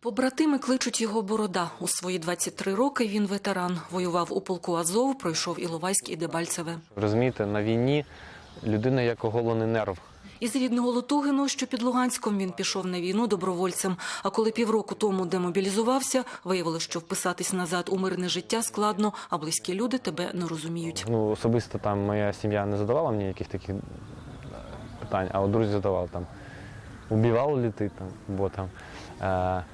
Побратими кличуть його Борода. У свої 23 роки він ветеран. Воював у полку Азов, пройшов Іловайськ і Дебальцеве. Розумієте, на війні людина як оголений нерв. Із рідного Лотугино, що під Луганськом, він пішов на війну добровольцем. А коли півроку тому демобілізувався, виявилось, що вписатись назад у мирне життя складно, а близькі люди тебе не розуміють. Ну, особисто там моя сім'я не задавала мені якихось таких е, питань, а от друзі задавали там, убивав ли ти там, бо там. Е,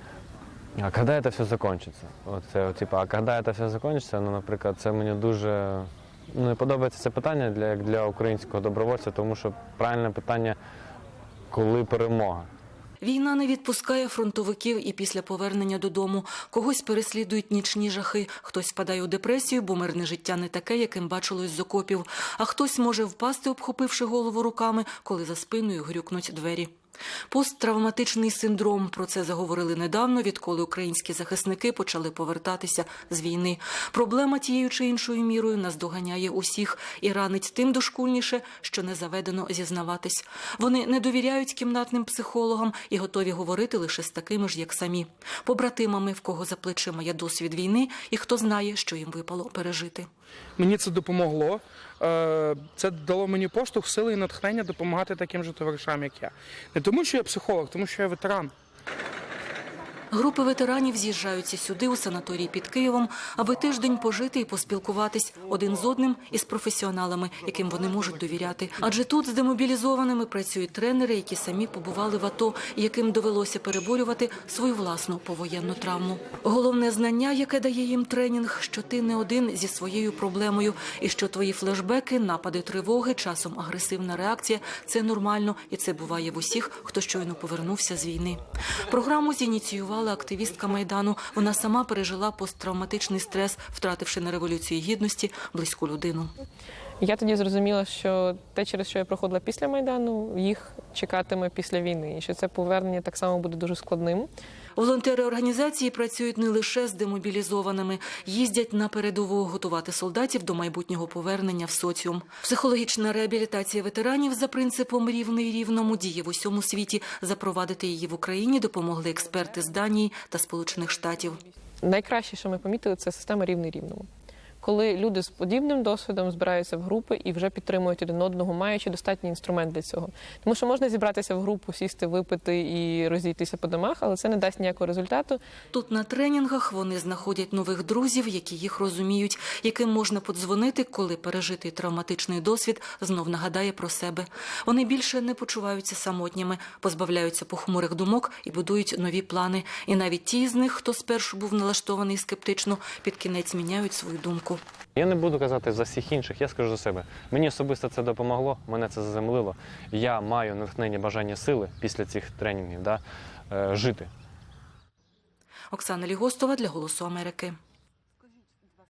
а коли це все закінчиться? Оце, от, типу, а коли це все закінчиться, ну, наприклад, це мені дуже ну, не подобається це питання для, як для українського добровольця, тому що правильне питання, коли перемога. Війна не відпускає фронтовиків і після повернення додому. Когось переслідують нічні жахи, хтось впадає у депресію, бо мирне життя не таке, яким бачилось з окопів. А хтось може впасти, обхопивши голову руками, коли за спиною грюкнуть двері. Посттравматичний синдром про це заговорили недавно, відколи українські захисники почали повертатися з війни. Проблема тією чи іншою мірою наздоганяє усіх і ранить тим дошкульніше, що не заведено зізнаватись. Вони не довіряють кімнатним психологам і готові говорити лише з такими ж, як самі, побратимами, в кого за плечима є досвід війни, і хто знає, що їм випало пережити. Мені це допомогло. Е, Це дало мені поштовх, сили і натхнення допомагати таким же товаришам, як я. Тому, що я психолог, тому що я ветеран. Групи ветеранів з'їжджаються сюди, у санаторій під Києвом, аби тиждень пожити і поспілкуватись один з одним із професіоналами, яким вони можуть довіряти. Адже тут з демобілізованими працюють тренери, які самі побували в АТО, яким довелося переборювати свою власну повоєнну травму. Головне знання, яке дає їм тренінг, що ти не один зі своєю проблемою, і що твої флешбеки, напади тривоги, часом агресивна реакція це нормально, і це буває в усіх, хто щойно повернувся з війни. Програму зініціювала активістка майдану. Вона сама пережила посттравматичний стрес, втративши на революції гідності близьку людину. Я тоді зрозуміла, що те, через що я проходила після майдану, їх чекатиме після війни, і що це повернення так само буде дуже складним. Волонтери організації працюють не лише з демобілізованими, їздять на передову готувати солдатів до майбутнього повернення в соціум. Психологічна реабілітація ветеранів за принципом рівний рівному діє в усьому світі. Запровадити її в Україні допомогли експерти з Данії та Сполучених Штатів. Найкраще, що ми помітили, це система рівний рівному. Коли люди з подібним досвідом збираються в групи і вже підтримують один одного, маючи достатній інструмент для цього. Тому що можна зібратися в групу, сісти, випити і розійтися по домах, але це не дасть ніякого результату. Тут на тренінгах вони знаходять нових друзів, які їх розуміють, яким можна подзвонити, коли пережитий травматичний досвід знов нагадає про себе. Вони більше не почуваються самотніми, позбавляються похмурих думок і будують нові плани. І навіть ті з них, хто спершу був налаштований скептично, під кінець міняють свою думку. Я не буду казати за всіх інших, я скажу за себе. Мені особисто це допомогло, мене це заземлило. Я маю натхнення бажання сили після цих тренінгів да, е, жити. Оксана Лігостова для Голосу Америки.